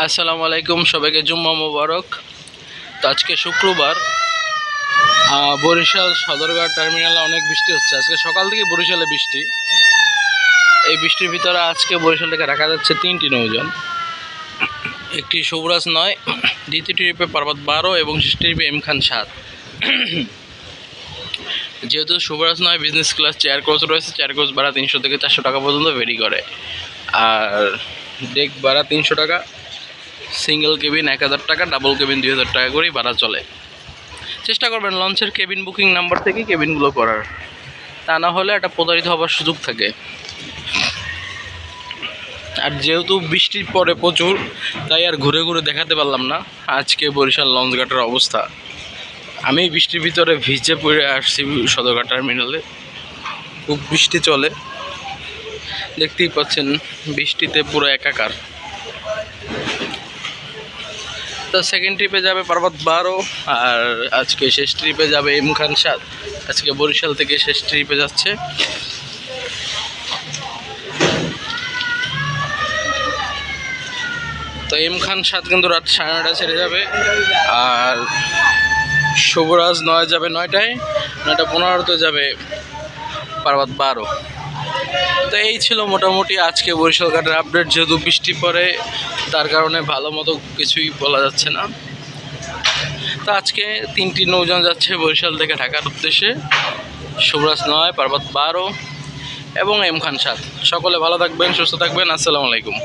আসসালামু আলাইকুম, সবাইকে জুম্মা মোবারক। তো আজকে শুক্রবার বরিশাল সদরঘাট টার্মিনালে অনেক বৃষ্টি হচ্ছে। আজকে সকাল থেকে বরিশালে বৃষ্টি। এই বৃষ্টির ভিতরে আজকে বরিশাল থেকে রাখা যাচ্ছে তিনটি নৌজন একটি সবুরাজ নয় দ্বিতীয় ট্রিপে পার্বত বারো এবং ট্রিপে এম খান সাত। যেহেতু শুভরাজ নয় বিজনেস ক্লাস চেয়ার কোচ রয়েছে চেয়ার কোচ ভাড়া তিনশো থেকে চারশো টাকা পর্যন্ত ভেরি করে। আর ডেক ভাড়া তিনশো টাকা। সিঙ্গেল কেবিন এক হাজার টাকা, ডাবল কেবিন দুই হাজার টাকা করেই ভাড়া চলে। চেষ্টা করবেন লঞ্চের কেবিন বুকিং নাম্বার থেকে কেবিনগুলো করার। তা না হলে একটা প্রতারিত হবার সুযোগ থাকে। আর যেহেতু বৃষ্টির পরে প্রচুর, তাই আর ঘুরে ঘুরে দেখাতে পারলাম না আজকে বরিশাল লঞ্চ ঘাটের অবস্থা। আমি বৃষ্টির ভিতরে ভিজে পড়ে আসছি সদরঘাট টার্মিনালে। খুব বৃষ্টি চলে। দেখতেই পাচ্ছেন বৃষ্টিতে পুরো একাকার। তো সেকেন্ড ট্রিপে যাবে পার্বত বারো, আর আজকে শেষ ট্রিপে যাবে এম খান সাত। আজকে বরিশাল থেকে শেষ ট্রিপে যাচ্ছে। তো এম খান সাত কিন্তু রাত সাড়ে নয়টা ছেড়ে যাবে। আর শুভরাজ নয় যাবে নয়টায়, নয়টা পনেরোতে যাবে পার্বত বারো। তো এই ছিল মোটামুটি আজকে বরিশাল ঘাটের আপডেট যেহেতু বৃষ্টি পড়ে, তার কারণে ভালো মতো কিছুই বলা যাচ্ছে না। তো আজকে তিনটি নৌজন যাচ্ছে বরিশাল থেকে ঢাকার উদ্দেশ্যে। শুভরাজ নয় পার্বত বারো এবং এম খান সাত। সকলে ভালো থাকবেন, সুস্থ থাকবেন। আসসালামু আলাইকুম।